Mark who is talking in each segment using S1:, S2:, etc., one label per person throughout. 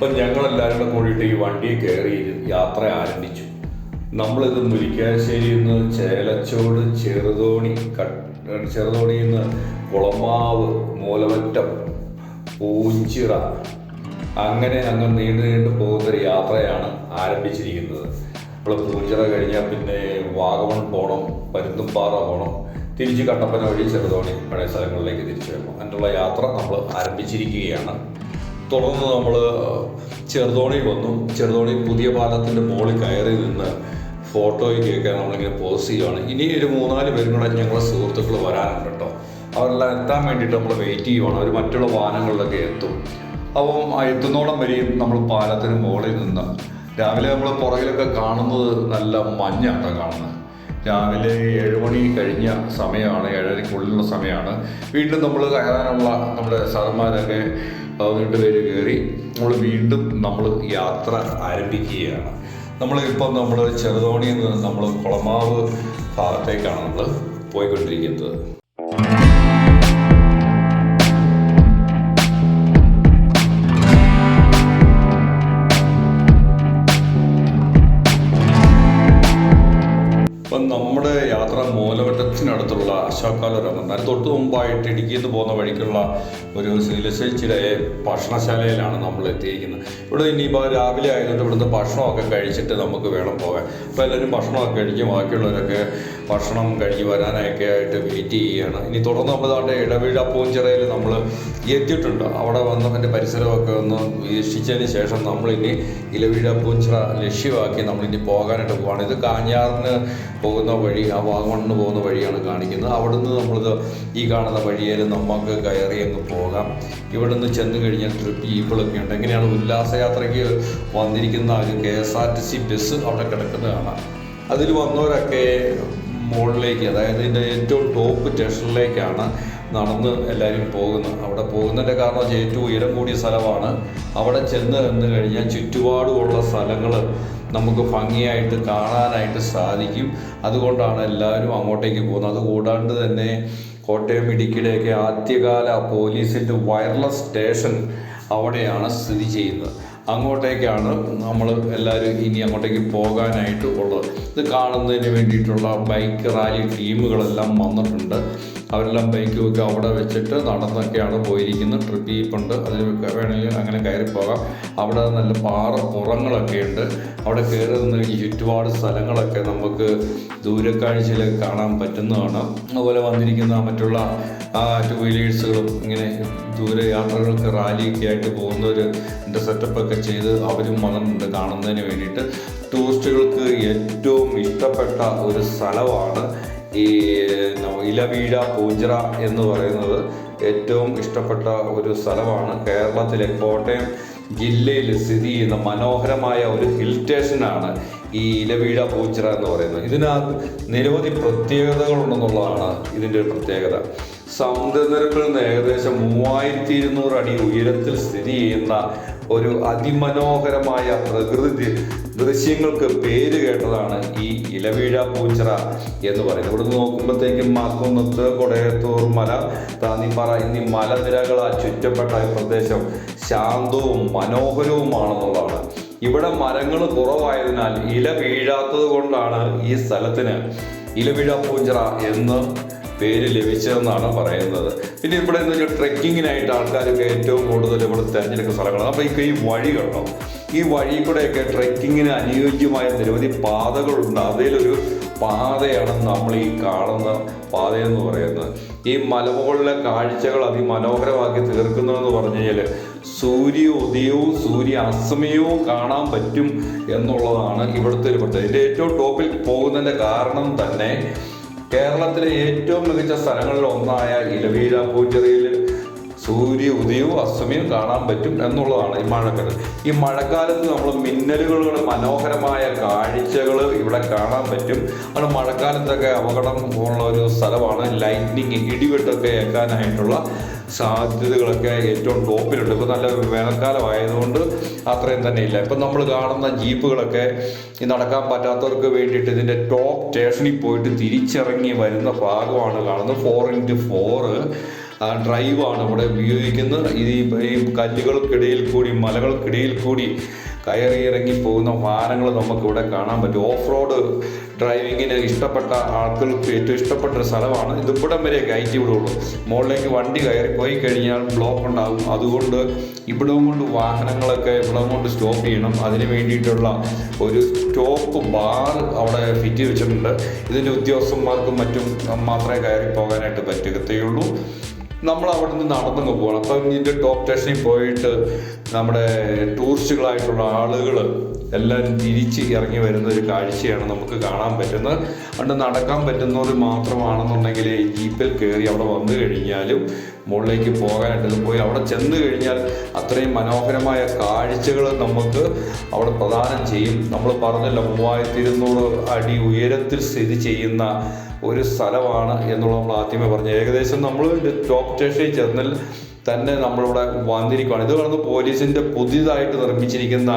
S1: അപ്പം ഞങ്ങളെല്ലാവരും കൂടെ കൂടിയിട്ട് ഈ വണ്ടിയിൽ കയറി യാത്ര ആരംഭിച്ചു. നമ്മളിത് മുരിക്കാശ്ശേരിയിൽ നിന്ന് ചേലച്ചോട് ചെറുതോണി ചെറുതോണിയിൽ നിന്ന് കുളമാവ് മൂലമറ്റം പൂഞ്ചിറ. അങ്ങനെ അങ്ങ് നീണ്ടു നീണ്ടു പോകുന്നൊരു യാത്രയാണ് ആരംഭിച്ചിരിക്കുന്നത്. നമ്മൾ പൂഞ്ചിറ കഴിഞ്ഞാൽ പിന്നെ വാഗമൺ പോകണം പരുന്തുംപാറ പോകണം തിരിച്ച് കട്ടപ്പന വഴി ചെറുതോണി പഴയ സ്ഥലങ്ങളിലേക്ക് തിരിച്ചു വരണം അങ്ങനെയുള്ള യാത്ര നമ്മൾ ആരംഭിച്ചിരിക്കുകയാണ്. തുടർന്ന് നമ്മൾ ചെറുതോണി വന്നു. ചെറുതോണി പുതിയ പാലത്തിന്റെ മുകളിൽ കയറി നിന്ന് ഫോട്ടോയ്ക്കൊക്കെ നമ്മളിങ്ങനെ പോസ്റ്റ് ചെയ്യുകയാണ് ഇനി ഒരു മൂന്നാൽ പേരും കൂടെ ഞങ്ങളെ സുഹൃത്തുക്കൾ വരാനുണ്ട് കേട്ടോ. അവരെല്ലാം എത്താൻ വേണ്ടിയിട്ട് നമ്മൾ വെയിറ്റ് ചെയ്യുവാണ്. അവർ മറ്റുള്ള വാഹനങ്ങളിലൊക്കെ എത്തും. അപ്പം ആ എത്തുന്നോളം വരെയും നമ്മൾ പാലത്തിന് മുകളിൽ നിന്ന് രാവിലെ നമ്മൾ പുറകിലൊക്കെ കാണുന്നത് നല്ല മഞ്ഞാണ് കാണുന്നത്. രാവിലെ ഏഴ് മണി കഴിഞ്ഞ സമയമാണ് ഏഴരയ്ക്കുള്ളിലുള്ള സമയമാണ്. വീണ്ടും നമ്മൾ കയറാനുള്ള നമ്മുടെ സാറന്മാരൊക്കെ പതിനെട്ട് പേര് കയറി നമ്മൾ വീണ്ടും നമ്മൾ യാത്ര ആരംഭിക്കുകയാണ്. നമ്മൾ ഇപ്പം നമ്മൾ ചെറുതോണിയിൽ നിന്ന് നമ്മൾ കുളമാവ് ഭാഗത്തേക്കാണ് നമ്മൾ പോയിക്കൊണ്ടിരിക്കുന്നത്. ഇപ്പം നമ്മുടെ യാത്ര മൂലവട്ടത്തിനടുത്തുള്ള അശോകാലരം എന്നാൽ തൊട്ട് മുമ്പായിട്ട് ഇടുക്കിയിൽ നിന്ന് പോകുന്ന വഴിക്കുള്ള ഒരു ശ്രീലശേച്ചിയുടെ ഭക്ഷണശാലയിലാണ് നമ്മൾ എത്തിയിരിക്കുന്നത്. ഇവിടെ ഇനിയിപ്പോൾ രാവിലെ ആയതുകൊണ്ട് ഇവിടുന്ന് ഭക്ഷണമൊക്കെ കഴിച്ചിട്ട് നമുക്ക് വേണം പോകാൻ. അപ്പോൾ എല്ലാവരും ഭക്ഷണമൊക്കെ കഴിക്കും ബാക്കിയുള്ളവരൊക്കെ ഭക്ഷണം കഴിഞ്ഞ് വരാനൊക്കെ ആയിട്ട് വെയിറ്റ് ചെയ്യുകയാണ് ഇനി തുടർന്ന് നമ്മൾ നമ്മുടെ ഇടവീഴ പൂഞ്ചിറയിൽ നമ്മൾ എത്തിയിട്ടുണ്ട്. അവിടെ വന്നതിന്റെ പരിസരമൊക്കെ ഒന്ന് വീക്ഷിച്ചതിന് ശേഷം നമ്മളിനി ഇലവീഴ പൂഞ്ചിറ ലക്ഷ്യമാക്കി നമ്മളിനി പോകാനായിട്ട് പോവാണ്. ഇത് കാഞ്ഞാറിന് പോകുന്ന വഴി ആ വാഗമണ്ണിന് പോകുന്ന വഴിയാണ് കാണിക്കുന്നത്. അവിടുന്ന് നമ്മളിത് ഈ കാണുന്ന വഴിയിൽ നമുക്ക് കയറി അങ്ങ് പോകാം. ഇവിടുന്ന് ചെന്ന് കഴിഞ്ഞാൽ ട്രിപ്പ് ജീപ്പുകളൊക്കെ ഉണ്ട്. എങ്ങനെയാണ് ഉല്ലാസയാത്രയ്ക്ക് വന്നിരിക്കുന്ന ഒരു K S R T C bus അവിടെ കിടക്കുന്നത് കാണാം. അതിൽ വന്നവരൊക്കെ മുകളിലേക്ക് അതായത് ഇതിന്റെ ഏറ്റവും ടോപ്പ് സ്റ്റേഷനിലേക്കാണ് നടന്ന് എല്ലാവരും പോകുന്നത്. അവിടെ പോകുന്നതിന്റെ കാരണം വെച്ചാൽ ഏറ്റവും ഉയരം കൂടിയ സ്ഥലമാണ്. അവിടെ ചെന്ന് നിന്ന് കഴിഞ്ഞാൽ ചുറ്റുപാടുമുള്ള സ്ഥലങ്ങൾ നമുക്ക് ഭംഗിയായിട്ട് കാണാനായിട്ട് സാധിക്കും. അതുകൊണ്ടാണ് എല്ലാവരും അങ്ങോട്ടേക്ക് പോകുന്നത്. അതുകൂടാണ്ട് തന്നെ കോട്ടയം ഇടുക്കിയുടെയൊക്കെ ആദ്യകാല പോലീസിന്റെ വയർലെസ് സ്റ്റേഷൻ അവിടെയാണ് സ്ഥിതി ചെയ്യുന്നത്. അങ്ങോട്ടേക്കാണ് നമ്മൾ എല്ലാവരും ഇനി അങ്ങോട്ടേക്ക് പോകാനായിട്ട് ഉള്ളത്. ഇത് കാണുന്നതിന് വേണ്ടിയിട്ടുള്ള ബൈക്ക് റാലി ടീമുകളെല്ലാം വന്നിട്ടുണ്ട്. അവരെല്ലാം ബൈക്കും ഒക്കെ അവിടെ വെച്ചിട്ട് നടന്നൊക്കെയാണ് പോയിരിക്കുന്നത്. ട്രിപ്പ് ജീപ്പുണ്ട് അതിൽ വേണമെങ്കിൽ അങ്ങനെ കയറി പോകാം. അവിടെ നല്ല പാറ പുറങ്ങളൊക്കെ ഉണ്ട്. അവിടെ കയറി നിന്ന് ചുറ്റുപാട് സ്ഥലങ്ങളൊക്കെ നമുക്ക് ദൂരക്കാഴ്ചയിൽ കാണാൻ പറ്റുന്നതാണ്. അതുപോലെ വന്നിരിക്കുന്ന മറ്റുള്ള ടു വീലേഴ്സുകളും ഇങ്ങനെ ദൂരെ യാത്രകൾക്ക് റാലിയൊക്കെ ആയിട്ട് പോകുന്നവർ എന്റെ സെറ്റപ്പൊക്കെ ചെയ്ത് അവരും വന്നിട്ടുണ്ട് കാണുന്നതിന് വേണ്ടിയിട്ട് ടൂറിസ്റ്റുകൾക്ക് ഏറ്റവും ഇഷ്ടപ്പെട്ട ഒരു സ്ഥലമാണ് ഈ ഇലവീഴ പൂഞ്ചിറ എന്ന് പറയുന്നത് ഏറ്റവും ഇഷ്ടപ്പെട്ട ഒരു സ്ഥലമാണ്. കേരളത്തിലെ കോട്ടയം ജില്ലയിൽ സ്ഥിതി ചെയ്യുന്ന മനോഹരമായ ഒരു ഹിൽ സ്റ്റേഷനാണ് ഈ ഇലവീഴ പൂച്ചിറ എന്ന് പറയുന്നത്. ഇതിനകത്ത് നിരവധി പ്രത്യേകതകളുണ്ടെന്നുള്ളതാണ് ഇതിന്റെ ഒരു പ്രത്യേകത. സമുദ്രനിരപ്പിൽ നിന്ന് ഏകദേശം മൂവായിരത്തി ഇരുന്നൂറ് അടി ഉയരത്തിൽ സ്ഥിതി ചെയ്യുന്ന ഒരു അതിമനോഹരമായ പ്രകൃതി ദൃശ്യങ്ങൾക്ക് പേര് കേട്ടതാണ് ഈ ഇലവീഴ പൂച്ചറ എന്ന് പറയുന്നത്. ഇവിടുന്ന് നോക്കുമ്പോഴത്തേക്കും മാക്കുന്നത്ത് കൊടയത്തൂർ മല താന്നിപ്പാറ എന്നീ മലനിരകളാ ചുറ്റപ്പെട്ട ഈ പ്രദേശം ശാന്തവും മനോഹരവുമാണെന്നുള്ളതാണ്. ഇവിടെ മരങ്ങൾ കുറവായതിനാൽ ഇല വീഴാത്തത് കൊണ്ടാണ് ഈ സ്ഥലത്തിന് ഇലവീഴ പൂഞ്ചിറ എന്ന് പേര് ലഭിച്ചതെന്നാണ് പറയുന്നത്. പിന്നെ ഇവിടെ എന്ന് വെച്ചാൽ ട്രെക്കിങ്ങിനായിട്ട് ആൾക്കാരൊക്കെ ഏറ്റവും കൂടുതൽ ഇവിടെ തിരഞ്ഞെടുക്കുന്ന സ്ഥലങ്ങളാണ്. അപ്പോൾ ഈ വഴി കണ്ടോ? ഈ വഴി കൂടെയൊക്കെ ട്രെക്കിങ്ങിന് അനുയോജ്യമായ നിരവധി പാതകളുണ്ട്. അതിലൊരു പാതയാണ് നമ്മൾ ഈ കാണുന്ന പാതയെന്ന് പറയുന്നത്. ഈ മലമുകളിലെ കാഴ്ചകൾ അതിമനോഹരമാക്കി തീർക്കുന്നതെന്ന് പറഞ്ഞു കഴിഞ്ഞാൽ സൂര്യ ഉദയവും സൂര്യ അസ്തമയവും കാണാൻ പറ്റും എന്നുള്ളതാണ് ഇവിടുത്തെ ഒരു പ്രത്യേകത. ഇതിന്റെ ഏറ്റവും ടോപ്പിൽ പോകുന്നതിന്റെ കാരണം തന്നെ കേരളത്തിലെ ഏറ്റവും മികച്ച സ്ഥലങ്ങളിൽ ഒന്നായ ഇലവീഴ പൂച്ചെറിയിൽ സൂര്യ ഉദയവും അസ്തമയവും കാണാൻ പറ്റും എന്നുള്ളതാണ് ഈ മഴക്കാലത്ത് ഈ മഴക്കാലത്ത് നമ്മൾ മിന്നലുകളുടെ മനോഹരമായ കാഴ്ചകൾ ഇവിടെ കാണാൻ പറ്റും. അത് മഴക്കാലത്തൊക്കെ അപകടം ഉള്ള ഒരു സ്ഥലമാണ്. ലൈറ്റ്നിങ് ഇടിവെട്ടൊക്കെ ഏൽക്കാനായിട്ടുള്ള സാധ്യതകളൊക്കെ ഏറ്റവും ടോപ്പിലുണ്ട്. ഇപ്പോൾ നല്ല വേനൽക്കാലം ആയതുകൊണ്ട് അത്രയും തന്നെ ഇല്ല ഇപ്പം നമ്മൾ കാണുന്ന ജീപ്പുകളൊക്കെ ഈ നടക്കാൻ പറ്റാത്തവർക്ക് വേണ്ടിയിട്ട് ഇതിന്റെ ടോപ്പ് സ്റ്റേഷനിൽ പോയിട്ട് തിരിച്ചിറങ്ങി വരുന്ന ഭാഗമാണ് കാണുന്നത്. ഫോർ ഇന്റു ഫോറ് ഡ്രൈവാണ് ഇവിടെ ഉപയോഗിക്കുന്നത്. ഈ കല്ലുകൾക്കിടയിൽ കൂടി മലകൾക്കിടയിൽ കൂടി കയറി ഇറങ്ങി പോകുന്ന വാഹനങ്ങൾ നമുക്കിവിടെ കാണാൻ പറ്റും. ഓഫ് റോഡ് ഡ്രൈവിങ്ങിന് ഇഷ്ടപ്പെട്ട ആൾക്കാർക്ക് ഏറ്റവും ഇഷ്ടപ്പെട്ട ഒരു സ്ഥലമാണ്. ഇത് ഇവിടം വരെ കയറ്റി വിടുള്ളൂ. മുകളിലേക്ക് വണ്ടി കയറി പോയി കഴിഞ്ഞാൽ ബ്ലോക്ക് ഉണ്ടാകും. അതുകൊണ്ട് ഇവിടം കൊണ്ട് വാഹനങ്ങളൊക്കെ ഇവിടം കൊണ്ട് സ്റ്റോപ്പ് ചെയ്യണം. അതിന് വേണ്ടിയിട്ടുള്ള ഒരു സ്റ്റോപ്പ് ബാർ അവിടെ ഫിറ്റ് വെച്ചിട്ടുണ്ട്. ഇതിന്റെ ഉദ്യോഗസ്ഥന്മാർക്കും മറ്റും മാത്രമേ കയറി പോകാനായിട്ട് പറ്റത്തുള്ളൂ നമ്മൾ അവിടെ നിന്ന് നടന്നങ്ങ് പോകണം. അപ്പം ഇതിന്റെ ടോപ്പ് സ്റ്റേഷനിൽ പോയിട്ട് നമ്മുടെ ടൂറിസ്റ്റുകളായിട്ടുള്ള ആളുകൾ എല്ലാം തിരിച്ച് ഇറങ്ങി വരുന്ന ഒരു കാഴ്ചയാണ് നമുക്ക് കാണാൻ പറ്റുന്നത്. അതുകൊണ്ട് നടക്കാൻ പറ്റുന്നവർ മാത്രമാണെന്നുണ്ടെങ്കിൽ ജീപ്പിൽ കയറി അവിടെ വന്നു കഴിഞ്ഞാലും മുകളിലേക്ക് പോകാനായിട്ട് പോയി അവിടെ ചെന്ന് കഴിഞ്ഞാൽ അത്രയും മനോഹരമായ കാഴ്ചകൾ നമുക്ക് അവിടെ പ്രദാനം ചെയ്യും. നമ്മൾ പറഞ്ഞല്ലോ മൂവായിരത്തി ഇരുന്നൂറ് അടി ഉയരത്തിൽ സ്ഥിതി ചെയ്യുന്ന ഒരു സ്ഥലമാണ് എന്നുള്ളത് നമ്മൾ ആദ്യമേ പറഞ്ഞു. ഏകദേശം നമ്മൾ ടോപ്പ് സ്റ്റേഷനിൽ ചെന്നൽ തന്നെ നമ്മളിവിടെ വന്നിരിക്കുകയാണ് ഇത് കാണുന്നത് പോലീസിന്റെ പുതിയതായിട്ട് നിർമ്മിച്ചിരിക്കുന്ന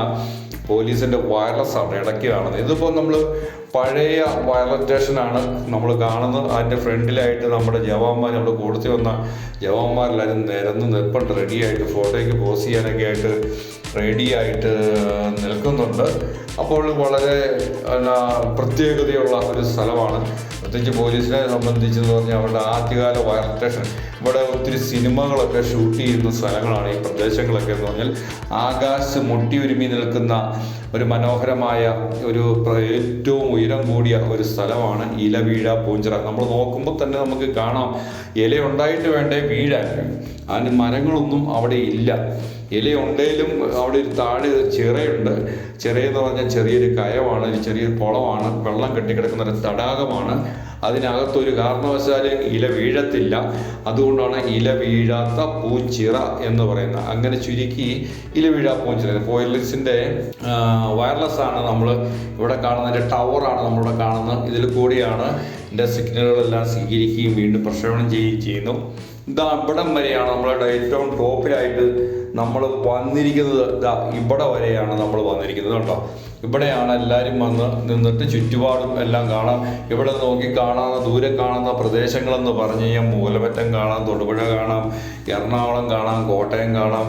S1: പോലീസിന്റെ വയർലെസ് ആണ് ഇടയ്ക്ക് കാണുന്നത്. ഇതിപ്പോൾ നമ്മൾ പഴയ വയർലെസ് സ്റ്റേഷനാണ് നമ്മൾ കാണുന്നത്. അതിന്റെ ഫ്രണ്ടിലായിട്ട് നമ്മുടെ ജവാന്മാർ നമ്മൾ കൊടുത്തു വന്ന ജവാന്മാരെല്ലാവരും നിരന്ന് നിൽപ്പുണ്ട് റെഡിയായിട്ട് ഫോട്ടോയ്ക്ക് പോസ് ചെയ്യാനൊക്കെ ആയിട്ട് റെഡിയായിട്ട് നിൽക്കുന്നുണ്ട്. അപ്പോൾ വളരെ എന്നാ, പ്രത്യേകതയുള്ള ഒരു സ്ഥലമാണ്. പ്രത്യേകിച്ച് പോലീസിനെ സംബന്ധിച്ചെന്ന് പറഞ്ഞാൽ അവരുടെ ആദ്യകാല വയർ സ്റ്റേഷൻ. ഇവിടെ ഒത്തിരി സിനിമകളൊക്കെ ഷൂട്ട് ചെയ്യുന്ന സ്ഥലങ്ങളാണ് ഈ പ്രദേശങ്ങളൊക്കെ എന്ന് പറഞ്ഞാൽ ആകാശ് മുട്ടി ഒരുമി നിൽക്കുന്ന ഒരു മനോഹരമായ ഒരു ഏറ്റവും ഉയരം കൂടിയ ഒരു സ്ഥലമാണ് ഇല വീഴ പൂഞ്ചിറ. നമ്മൾ നോക്കുമ്പോൾ തന്നെ നമുക്ക് കാണാം. ഇല ഉണ്ടായിട്ട് വേണ്ടേ വീഴാൻ. അതിന് മരങ്ങളൊന്നും അവിടെ ഇല്ല. ഇലയുണ്ടെങ്കിലും അവിടെ ഒരു താഴെ ചിറയുണ്ട്. ചിറയെന്ന് പറഞ്ഞാൽ ചെറിയൊരു കയമാണ് ഒരു ചെറിയൊരു കുളമാണ്. വെള്ളം കെട്ടിക്കിടക്കുന്ന ഒരു തടാകമാണ്. അതിനകത്തൊരു കാരണവശാലും ഇല വീഴത്തില്ല. അതുകൊണ്ടാണ് ഇല വീഴാത്ത പൂച്ചിറ എന്ന് പറയുന്നത്. അങ്ങനെ ചുരുക്കി ഇല വീഴാ പൂച്ചിറ പോയിലറ്റ്സിന്റെ വയർലെസ് ആണ് നമ്മൾ ഇവിടെ കാണുന്നതിന്റെ ടവറാണ് നമ്മളിവിടെ കാണുന്നത്. ഇതിൽ കൂടിയാണ് ഇതിന്റെ സിഗ്നലുകളെല്ലാം സ്വീകരിക്കുകയും വീണ്ടും പ്രക്ഷേപണം ചെയ്യുകയും ചെയ്യുന്നു. ഇതാ ഇവിടം വരെയാണ് നമ്മളുടെ ഏറ്റവും ടോപ്പിലായിട്ട് നമ്മൾ വന്നിരിക്കുന്നത്. ഇതാ ഇവിടെ വരെയാണ് നമ്മൾ വന്നിരിക്കുന്നത് കേട്ടോ. ഇവിടെയാണ് എല്ലാവരും വന്ന് നിന്നിട്ട് ചുറ്റുപാടും എല്ലാം കാണാം. ഇവിടെ നോക്കി കാണാവുന്ന ദൂരെ കാണുന്ന പ്രദേശങ്ങളെന്ന് പറഞ്ഞു കഴിഞ്ഞാൽ മൂലമറ്റം കാണാം തൊടുപുഴ കാണാം എറണാകുളം കാണാം കോട്ടയം കാണാം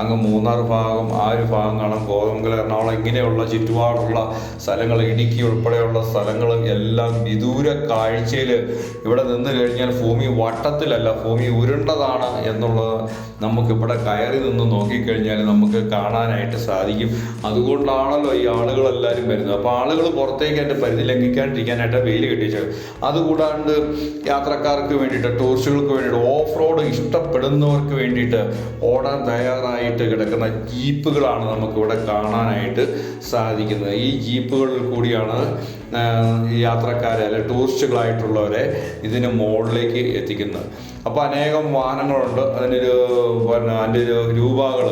S1: അങ്ങ് മൂന്നാർ ഭാഗം ആ ഒരു ഭാഗം കാണാം. കോതമംഗലം എറണാകുളം ഇങ്ങനെയുള്ള ചുറ്റുപാടുള്ള സ്ഥലങ്ങൾ ഇടുക്കി ഉൾപ്പെടെയുള്ള സ്ഥലങ്ങൾ എല്ലാം വിദൂര കാഴ്ചയിൽ ഇവിടെ നിന്ന് കഴിഞ്ഞാൽ ഭൂമി വട്ടത്തിലല്ല ഭൂമി ഉരുണ്ടതാണ് എന്നുള്ളത് നമുക്കിവിടെ കയറി നിന്ന് നോക്കിക്കഴിഞ്ഞാൽ നമുക്ക് കാണാനായിട്ട് സാധിക്കും. അതുകൊണ്ടാണല്ലോ ഈ ആളുകളെല്ലാവരും വരുന്നത് അപ്പോൾ ആളുകൾ പുറത്തേക്ക് എന്റെ പരിധി ലംഘിക്കാണ്ടിരിക്കാനായിട്ട് വെയിൽ കെട്ടിച്ചത് അതുകൂടാണ്ട് യാത്രക്കാർക്ക് വേണ്ടിയിട്ട് ടൂറിസ്റ്റുകൾക്ക് വേണ്ടിയിട്ട് ഓഫ് റോഡ് ഇഷ്ടപ്പെടുന്നവർക്ക് വേണ്ടിയിട്ട് ഓടാൻ തയ്യാറായിട്ട് കിടക്കുന്ന ജീപ്പുകളാണ് നമുക്കിവിടെ കാണാനായിട്ട് സാധിക്കുന്നത്. ഈ ജീപ്പുകളിൽ കൂടിയാണ് യാത്രക്കാരെ അല്ലെ ടൂറിസ്റ്റുകളായിട്ടുള്ളവരെ ഇതിന് മുകളിലേക്ക് എത്തിക്കുന്നത്. അപ്പോൾ അനേകം വാഹനങ്ങളുണ്ട്. അതിനൊരു പിന്നെ അതിന്റെ ഒരു രൂപകൾ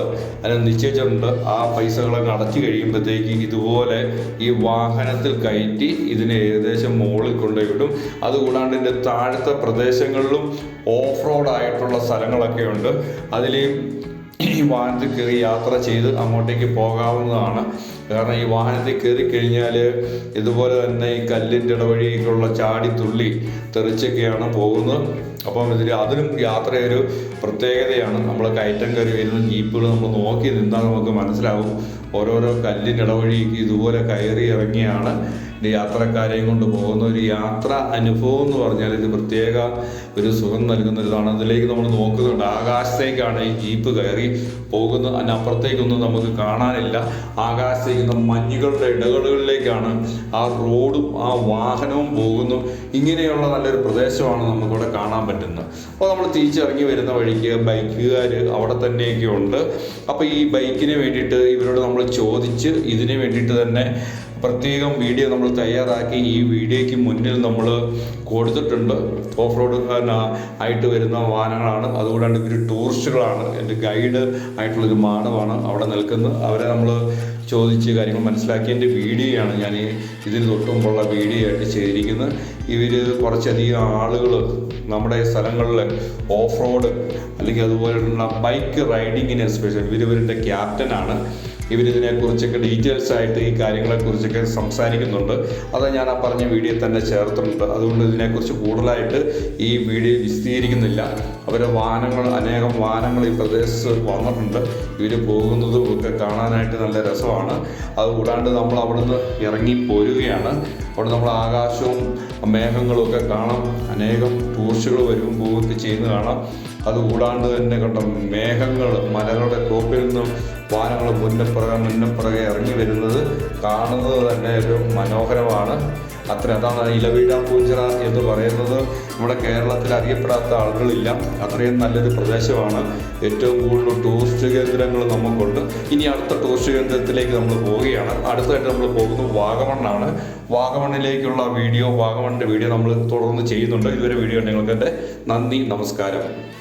S1: അതിന് നിശ്ചയിച്ചിട്ടുണ്ട്. ആ പൈസകളൊക്കെ അടച്ചു കഴിയുമ്പോഴത്തേക്ക് ഇതുപോലെ ഈ വാഹനത്തിൽ കയറ്റി ഇതിനെ ഏകദേശം മുകളിൽ കൊണ്ടുപോയി വിടും. അതുകൂടാണ്ട് ഇതിന്റെ താഴത്തെ പ്രദേശങ്ങളിലും ഓഫ് റോഡ് ആയിട്ടുള്ള സ്ഥലങ്ങളൊക്കെ ഉണ്ട്. അതിൽ ഈ വാഹനത്തിൽ കയറി യാത്ര ചെയ്ത് അങ്ങോട്ടേക്ക് പോകാവുന്നതാണ്. കാരണം ഈ വാഹനത്തിൽ കയറി കഴിഞ്ഞാൽ ഇതുപോലെ തന്നെ ഈ കല്ലിന്റെ ഇടവഴിയൊക്കെയുള്ള ചാടി തുള്ളി തെറിച്ചൊക്കെയാണ് പോകുന്നത്. അപ്പം ഇതിൽ അതിനും യാത്ര ഒരു പ്രത്യേകതയാണ്. നമ്മൾ കയറ്റം കയറി വരുന്ന ജീപ്പുകൾ നമ്മൾ നോക്കി നിന്നാൽ നമുക്ക് മനസ്സിലാവും. ഓരോരോ കല്ലിന്റെ ഇതുപോലെ കയറി ഇറങ്ങിയാണ് യാത്രക്കാരെയും കൊണ്ട് പോകുന്ന ഒരു യാത്ര അനുഭവം എന്ന് പറഞ്ഞാൽ ഇത് പ്രത്യേക ഒരു സുഖം നൽകുന്ന ഇതാണ് അതിലേക്ക് നമ്മൾ നോക്കുന്നുണ്ട്. ആകാശത്തേക്കാണ് ഈ ജീപ്പ് കയറി പോകുന്നത്. അതിനപ്പുറത്തേക്കൊന്നും നമുക്ക് കാണാനില്ല. ആകാശത്തേക്ക് മഞ്ഞുകളുടെ ഇടകളിലേക്കാണ് ആ റോഡും ആ വാഹനവും പോകുന്നു. ഇങ്ങനെയുള്ള നല്ലൊരു പ്രദേശമാണ് നമുക്കിവിടെ കാണാൻ പറ്റുന്നത് അപ്പോൾ നമ്മൾ തിരിച്ചിറങ്ങി വരുന്ന വഴിക്ക് ബൈക്കുകാർ അവിടെ തന്നെയൊക്കെ ഉണ്ട്. അപ്പോൾ ഈ ബൈക്കിന് വേണ്ടിയിട്ട് ഇവരോട് നമ്മൾ ചോദിച്ച് ഇതിന് വേണ്ടിയിട്ട് തന്നെ പ്രത്യേകം വീഡിയോ നമ്മൾ തയ്യാറാക്കി ഈ വീഡിയോയ്ക്ക് മുന്നിൽ നമ്മൾ കൊടുത്തിട്ടുണ്ട്. ഓഫ് റോഡ് ആയിട്ട് വരുന്ന വാഹനങ്ങളാണ്. അതുകൂടാണ്ട് ഇവർ ടൂറിസ്റ്റുകളാണ്. എന്റെ ഗൈഡ് ആയിട്ടുള്ളൊരു മാനവാണ് അവിടെ നിൽക്കുന്നത്. അവരെ നമ്മൾ ചോദിച്ച് കാര്യങ്ങൾ മനസ്സിലാക്കിയതിന്റെ വീഡിയോയാണ് ഞാൻ ഈ ഇതിന് തൊട്ടുമുമ്പുള്ള വീഡിയോ ആയിട്ട് ചെയ്തിരിക്കുന്നത്. ഇവർ കുറച്ചധികം ആളുകൾ നമ്മുടെ സ്ഥലങ്ങളിൽ ഓഫ് റോഡ് അല്ലെങ്കിൽ അതുപോലെയുള്ള ബൈക്ക് റൈഡിങ്ങിന് എസ്പെഷ്യൽ ഇവർ ഇവരുടെ ക്യാപ്റ്റനാണ്. ഇവരിതിനെക്കുറിച്ചൊക്കെ ഡീറ്റെയിൽസ് ആയിട്ട് ഈ കാര്യങ്ങളെക്കുറിച്ചൊക്കെ സംസാരിക്കുന്നുണ്ട്. അത് ഞാൻ ആ പറഞ്ഞ വീഡിയോ തന്നെ ചേർത്തിട്ടുണ്ട്. അതുകൊണ്ട് ഇതിനെക്കുറിച്ച് കൂടുതലായിട്ട് ഈ വീഡിയോ വിശദീകരിക്കുന്നില്ല. അവരെ വാഹനങ്ങൾ അനേകം വാഹനങ്ങൾ ഈ പ്രദേശത്ത് വന്നിട്ടുണ്ട്. ഇവർ പോകുന്നതും ഒക്കെ കാണാനായിട്ട് നല്ല രസമാണ്. അത് കൂടാണ്ട് നമ്മൾ അവിടുന്ന് ഇറങ്ങി പോരുകയാണ്. അവിടെ നമ്മൾ ആകാശവും മേഘങ്ങളും ഒക്കെ കാണാം. അനേകം ടൂറിസ്റ്റുകൾ വരും പോവുകയൊക്കെ ചെയ്യുന്നത് കാണാം. അത് കൂടാണ്ട് തന്നെ കണ്ട മേഘങ്ങൾ മലകളുടെ ടോപ്പിൽ നിന്നും വാനങ്ങൾ മുന്നപ്പുറകെ മുന്നപ്പുറകെ ഇറങ്ങി വരുന്നത് കാണുന്നത് തന്നെ ഒരു മനോഹരമാണ്. അത്ര അതാണ് ഇലവീഴ പൂഞ്ചിറ എന്ന് പറയുന്നത്. നമ്മുടെ കേരളത്തിൽ അറിയപ്പെടാത്ത ആളുകളില്ല. അത്രയും നല്ലൊരു പ്രദേശമാണ്. ഏറ്റവും കൂടുതൽ ടൂറിസ്റ്റ് കേന്ദ്രങ്ങൾ നമുക്കുണ്ട്. ഇനി അടുത്ത ടൂറിസ്റ്റ് കേന്ദ്രത്തിലേക്ക് നമ്മൾ പോവുകയാണ്. അടുത്തതായിട്ട് നമ്മൾ പോകുന്നത് വാഗമണ്ണാണ്. വാഗമണ്ണിലേക്കുള്ള വീഡിയോ വാഗമണ്ണിന്റെ വീഡിയോ നമ്മൾ തുടർന്ന് ചെയ്യുന്നുണ്ട്. ഇതുവരെ വീഡിയോ നിങ്ങൾക്ക് എന്റെ നന്ദി നമസ്കാരം.